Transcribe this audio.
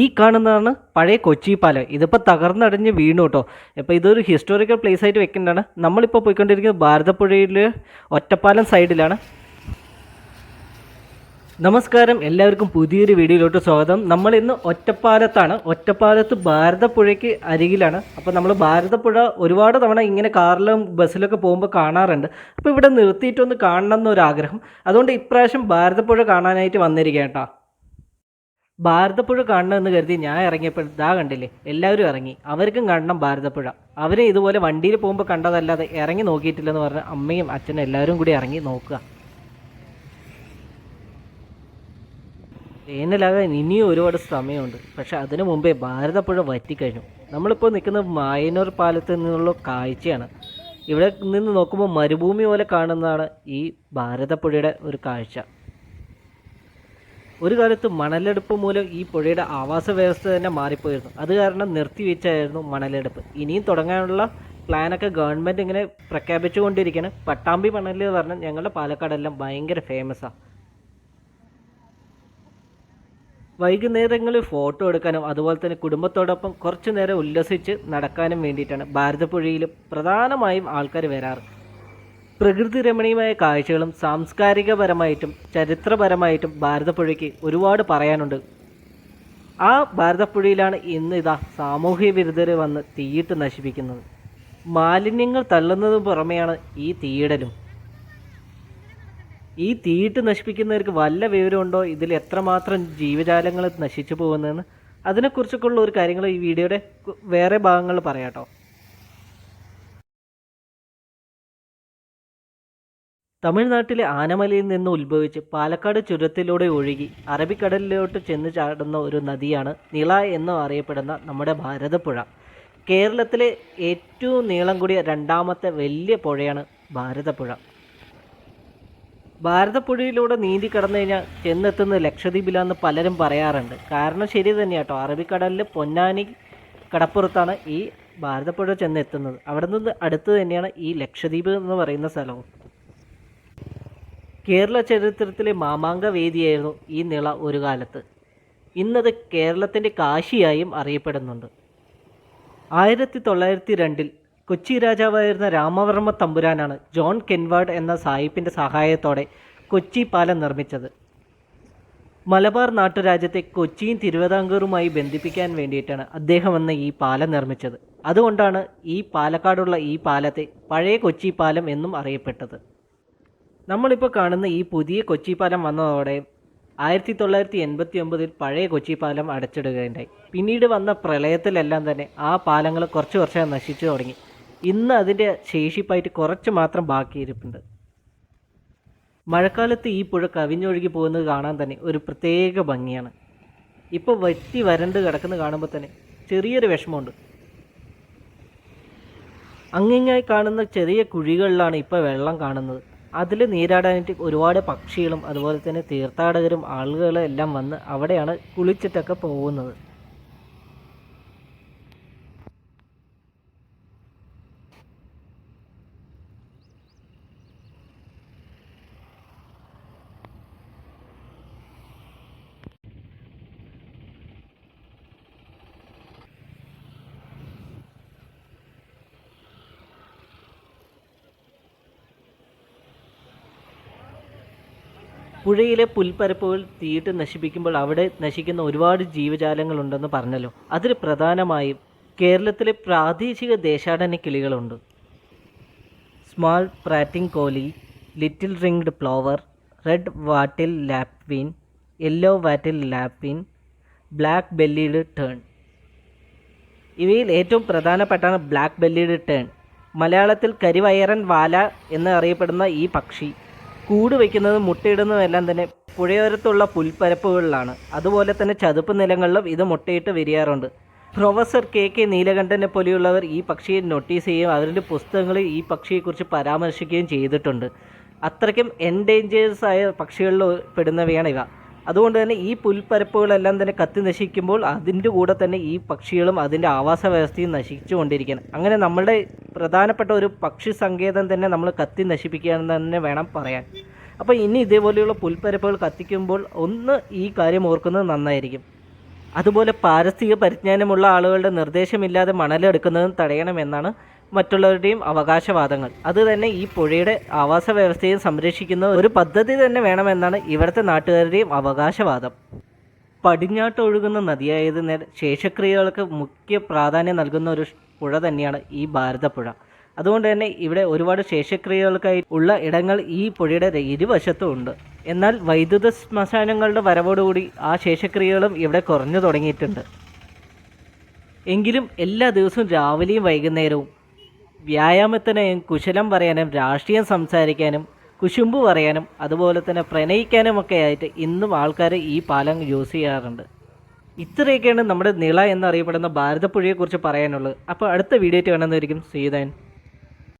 ഈ കാണുന്നതാണ് പഴയ കൊച്ചി പാലം. ഇതിപ്പോൾ തകർന്നടഞ്ഞ് വീണു കേട്ടോ. ഇപ്പോൾ ഇതൊരു ഹിസ്റ്റോറിക്കൽ പ്ലേസ് ആയിട്ട് വെക്കേണ്ടതാണ് നമ്മളിപ്പോൾ പോയിക്കൊണ്ടിരിക്കുന്നത് ഭാരതപ്പുഴയിൽ ഒറ്റപ്പാലം സൈഡിലാണ് നമസ്കാരം. എല്ലാവർക്കും പുതിയൊരു വീഡിയോയിലോട്ട് സ്വാഗതം. നമ്മൾ ഇന്ന് ഒറ്റപ്പാലത്താണ്. ഒറ്റപ്പാലത്ത് ഭാരതപ്പുഴയ്ക്ക് അരികിലാണ്. അപ്പോൾ നമ്മൾ ഭാരതപ്പുഴ ഒരുപാട് തവണ ഇങ്ങനെ കാറിലും ബസ്സിലൊക്കെ പോകുമ്പോൾ കാണാറുണ്ട്. അപ്പോൾ ഇവിടെ നിർത്തിയിട്ടൊന്ന് കാണണം എന്നൊരാഗ്രഹം. അതുകൊണ്ട് ഇപ്രാവശ്യം ഭാരതപ്പുഴ കാണാനായിട്ട് വന്നിരിക്കുക കേട്ടോ. ഭാരതപ്പുഴ കാണണമെന്ന് കരുതി ഞാൻ ഇറങ്ങിയപ്പോൾ ഇതാ കണ്ടില്ലേ എല്ലാവരും ഇറങ്ങി. അവർക്കും കാണണം ഭാരതപ്പുഴ. അവരെ ഇതുപോലെ വണ്ടിയിൽ പോകുമ്പോൾ കണ്ടതല്ലാതെ ഇറങ്ങി നോക്കിയിട്ടില്ലെന്ന് പറഞ്ഞ് അമ്മയും അച്ഛനും എല്ലാവരും കൂടി ഇറങ്ങി നോക്കുക. വേനലാകാൻ ഇനിയും ഒരുപാട് സമയമുണ്ട്. പക്ഷെ അതിനു മുമ്പേ ഭാരതപ്പുഴ വറ്റിക്കഴിഞ്ഞു. നമ്മളിപ്പോൾ നിൽക്കുന്ന മായനൂർ പാലത്ത് നിന്നുള്ള കാഴ്ചയാണ്. ഇവിടെ നിന്ന് നോക്കുമ്പോൾ മരുഭൂമി പോലെ കാണുന്നതാണ് ഈ ഭാരതപ്പുഴയുടെ ഒരു കാഴ്ച. ഒരു കാലത്ത് മണലെടുപ്പ് മൂലം ഈ പുഴയുടെ ആവാസ വ്യവസ്ഥ തന്നെ മാറിപ്പോയിരുന്നു. അത് കാരണം നിർത്തിവെച്ചായിരുന്നു മണലെടുപ്പ്. ഇനിയും തുടങ്ങാനുള്ള പ്ലാനൊക്കെ ഗവൺമെന്റ് ഇങ്ങനെ പ്രഖ്യാപിച്ചുകൊണ്ടിരിക്കുകയാണ് പട്ടാമ്പി മണൽ എന്ന് പറഞ്ഞാൽ ഞങ്ങളുടെ പാലക്കാടെല്ലാം ഭയങ്കര ഫേമസാണ് വൈകുന്നേരങ്ങളിൽ ഫോട്ടോ എടുക്കാനും അതുപോലെ തന്നെ കുടുംബത്തോടൊപ്പം കുറച്ചു നേരം ഉല്ലസിച്ച് നടക്കാനും വേണ്ടിയിട്ടാണ് ഭാരതപ്പുഴയിൽ പ്രധാനമായും ആൾക്കാർ വരാറ്. പ്രകൃതി രമണീയമായ കാഴ്ചകളും സാംസ്കാരികപരമായിട്ടും ചരിത്രപരമായിട്ടും ഭാരതപ്പുഴയ്ക്ക് ഒരുപാട് പറയാനുണ്ട്. ആ ഭാരതപ്പുഴയിലാണ് ഇന്ന് ഇതാ സാമൂഹ്യ വിരുദ്ധർ വന്ന് തീയിട്ട് നശിപ്പിക്കുന്നത്. മാലിന്യങ്ങൾ തള്ളുന്നതിന് പുറമെയാണ് ഈ തീയിടലും. ഈ തീയിട്ട് നശിപ്പിക്കുന്നവർക്ക് വല്ല വിവരമുണ്ടോ? ഇതിൽ എത്രമാത്രം ജീവജാലങ്ങൾ നശിച്ചു പോകുന്നതെന്ന്? അതിനെക്കുറിച്ചൊക്കെയുള്ള ഒരു കാര്യങ്ങൾ ഈ വീഡിയോയുടെ വേറെ ഭാഗങ്ങൾ പറയാട്ടോ തമിഴ്നാട്ടിലെ ആനമലയിൽ നിന്ന് ഉത്ഭവിച്ച് പാലക്കാട് ചുരത്തിലൂടെ ഒഴുകി അറബിക്കടലിലോട്ട് ചെന്ന് ചാടുന്ന ഒരു നദിയാണ് നിള എന്ന് അറിയപ്പെടുന്ന നമ്മുടെ ഭാരതപ്പുഴ. കേരളത്തിലെ ഏറ്റവും നീളം കൂടിയ രണ്ടാമത്തെ വലിയ പുഴയാണ് ഭാരതപ്പുഴ. ഭാരതപ്പുഴയിലൂടെ നീന്തി കടന്നു കഴിഞ്ഞാൽ ചെന്നെത്തുന്നത് ലക്ഷദ്വീപിലാന്ന് പലരും പറയാറുണ്ട്. കാരണം ശരി തന്നെയാട്ടോ അറബിക്കടലിൽ പൊന്നാനി കടപ്പുറത്താണ് ഈ ഭാരതപ്പുഴ ചെന്നെത്തുന്നത്. അവിടെ നിന്ന് അടുത്ത് തന്നെയാണ് ഈ ലക്ഷദ്വീപ് എന്ന് പറയുന്ന സ്ഥലവും. കേരള ചരിത്രത്തിലെ മാമാങ്ക വേദിയായിരുന്നു ഈ നിള ഒരു കാലത്ത്. ഇന്നത് കേരളത്തിന്റെ കാശിയായും അറിയപ്പെടുന്നുണ്ട്. ആയിരത്തി തൊള്ളായിരത്തി രണ്ടിൽ കൊച്ചി രാജാവായിരുന്ന രാമവർമ്മ തമ്പുരാനാണ് ജോൺ കെൻവാർഡ് എന്ന സാഹിബിന്റെ സഹായത്തോടെ കൊച്ചി പാലം നിർമ്മിച്ചത്. മലബാർ നാട്ടുരാജ്യത്തെ കൊച്ചിയും തിരുവിതാംകൂറുമായി ബന്ധിപ്പിക്കാൻ വേണ്ടിയിട്ടാണ് അദ്ദേഹം അന്ന് ഈ പാലം നിർമ്മിച്ചത്. അതുകൊണ്ടാണ് ഈ പാലക്കാടുള്ള ഈ പാലത്തെ പഴയ കൊച്ചി പാലം എന്നും അറിയപ്പെട്ടത്. നമ്മളിപ്പോൾ കാണുന്ന ഈ പുതിയ കൊച്ചി പാലം വന്നതോടെ ആയിരത്തി തൊള്ളായിരത്തി എൺപത്തി ഒമ്പതിൽ പഴയ കൊച്ചി പാലം അടച്ചിടുകയുണ്ടായി. പിന്നീട് വന്ന പ്രളയത്തിലെല്ലാം തന്നെ ആ പാലങ്ങൾ കുറച്ച് വർഷം നശിച്ചു തുടങ്ങി. ഇന്ന് അതിന്റെ ശേഷിപ്പായിട്ട് കുറച്ച് മാത്രം ബാക്കിയിരിപ്പുണ്ട്. മഴക്കാലത്ത് ഈ പുഴ കവിഞ്ഞൊഴുകി പോകുന്നത് കാണാൻ തന്നെ ഒരു പ്രത്യേക ഭംഗിയാണ്. ഇപ്പോൾ വറ്റി വരണ്ട് കിടക്കുന്നത് കാണുമ്പോൾ തന്നെ ചെറിയൊരു വിഷമമുണ്ട്. അങ്ങിങ്ങായി കാണുന്ന ചെറിയ കുഴികളിലാണ് ഇപ്പോൾ വെള്ളം കാണുന്നത്. അതിൽ നീരാടാനായിട്ട് ഒരുപാട് പക്ഷികളും അതുപോലെ തന്നെ തീർത്ഥാടകരും ആളുകളും എല്ലാം വന്ന് അവിടെയാണ് കുളിച്ചിട്ടൊക്കെ പോകുന്നത്. പുഴയിലെ പുൽപ്പരപ്പുകൾ തീയിട്ട് നശിപ്പിക്കുമ്പോൾ അവിടെ നശിക്കുന്ന ഒരുപാട് ജീവജാലങ്ങളുണ്ടെന്ന് പറഞ്ഞല്ലോ. അതിൽ പ്രധാനമായും കേരളത്തിലെ പ്രാദേശിക ദേശാടന കിളികളുണ്ട്. Small pratincole little ringed plover red wattled lapwing yellow wattled lapwing black bellied tern ഇവയിൽ ഏറ്റവും പ്രധാനപ്പെട്ടാണ് ബ്ലാക്ക് ബെല്ലിഡ് ടേൺ മലയാളത്തിൽ കരിവയറൻ വാല എന്ന് അറിയപ്പെടുന്ന ഈ പക്ഷി. കൂട് വയ്ക്കുന്നതും മുട്ടയിടുന്നതും എല്ലാം തന്നെ പുഴയോരത്തുള്ള പുൽപ്പരപ്പുകളിലാണ്. അതുപോലെ തന്നെ ചതുപ്പ് നിലങ്ങളിലും ഇത് മുട്ടയിട്ട് വിരിയാറുണ്ട്. പ്രൊഫസർ കെ കെ നീലകണ്ഠനെ പോലെയുള്ളവർ ഈ പക്ഷിയെ നോട്ടീസ് ചെയ്യുകയും അവരുടെ പുസ്തകങ്ങളിൽ ഈ പക്ഷിയെക്കുറിച്ച് പരാമർശിക്കുകയും ചെയ്തിട്ടുണ്ട്. അത്രയ്ക്കും എൻഡേഞ്ചേഴ്സ് ആയ പക്ഷികളിൽ പെടുന്നവയാണ് ഇവ. അതുകൊണ്ട് തന്നെ ഈ പുൽപ്പരപ്പുകളെല്ലാം തന്നെ കത്തി നശിക്കുമ്പോൾ അതിന്റെ കൂടെ തന്നെ ഈ പക്ഷികളും അതിന്റെ ആവാസ വ്യവസ്ഥയും നശിച്ചുകൊണ്ടിരിക്കുകയാണ് അങ്ങനെ നമ്മളുടെ പ്രധാനപ്പെട്ട ഒരു പക്ഷി സങ്കേതം തന്നെ നമ്മൾ കത്തി നശിപ്പിക്കുകയാണെന്ന് തന്നെ വേണം പറയാൻ. അപ്പോൾ ഇനി ഇതേപോലെയുള്ള പുൽപ്പരപ്പുകൾ കത്തിക്കുമ്പോൾ ഒന്ന് ഈ കാര്യം ഓർക്കുന്നത് നന്നായിരിക്കും. അതുപോലെ പാരിസ്ഥിതിക പരിജ്ഞാനമുള്ള ആളുകളുടെ നിർദ്ദേശമില്ലാതെ മണലെടുക്കുന്നതും തടയണമെന്നാണ് മറ്റുള്ളവരുടെയും അവകാശവാദങ്ങൾ. അത് തന്നെ ഈ പുഴയുടെ ആവാസ വ്യവസ്ഥയും സംരക്ഷിക്കുന്ന ഒരു പദ്ധതി തന്നെ വേണമെന്നാണ് ഇവിടുത്തെ നാട്ടുകാരുടെയും അവകാശവാദം. പടിഞ്ഞാട്ടൊഴുകുന്ന നദിയായതിനാൽ ശേഷക്രിയകൾക്ക് മുഖ്യ പ്രാധാന്യം നൽകുന്ന ഒരു പുഴ തന്നെയാണ് ഈ ഭാരതപ്പുഴ. അതുകൊണ്ട് തന്നെ ഇവിടെ ഒരുപാട് ശേഷക്രിയകൾക്കായി ഉള്ള ഇടങ്ങൾ ഈ പുഴയുടെ ഇരുവശത്തും ഉണ്ട്. എന്നാൽ വൈദ്യുത ശ്മശാനങ്ങളുടെ വരവോടുകൂടി ആ ശേഷക്രിയകളും ഇവിടെ കുറഞ്ഞു തുടങ്ങിയിട്ടുണ്ട്. എങ്കിലും എല്ലാ ദിവസവും രാവിലെയും വൈകുന്നേരവും വ്യായാമത്തിനായും കുശലം പറയാനും രാഷ്ട്രീയം സംസാരിക്കാനും കുശുമ്പ് പറയാനും അതുപോലെ തന്നെ പ്രണയിക്കാനും ഒക്കെ ആയിട്ട് ഇന്നും ആൾക്കാർ ഈ പാലം യൂസ് ചെയ്യാറുണ്ട്. ഇത്രയൊക്കെയാണ് നമ്മുടെ നിള എന്നറിയപ്പെടുന്ന ഭാരതപ്പുഴയെക്കുറിച്ച് പറയാനുള്ളത്. അപ്പോൾ അടുത്ത വീഡിയോ കാണുന്നതായിരിക്കും സീതാൻ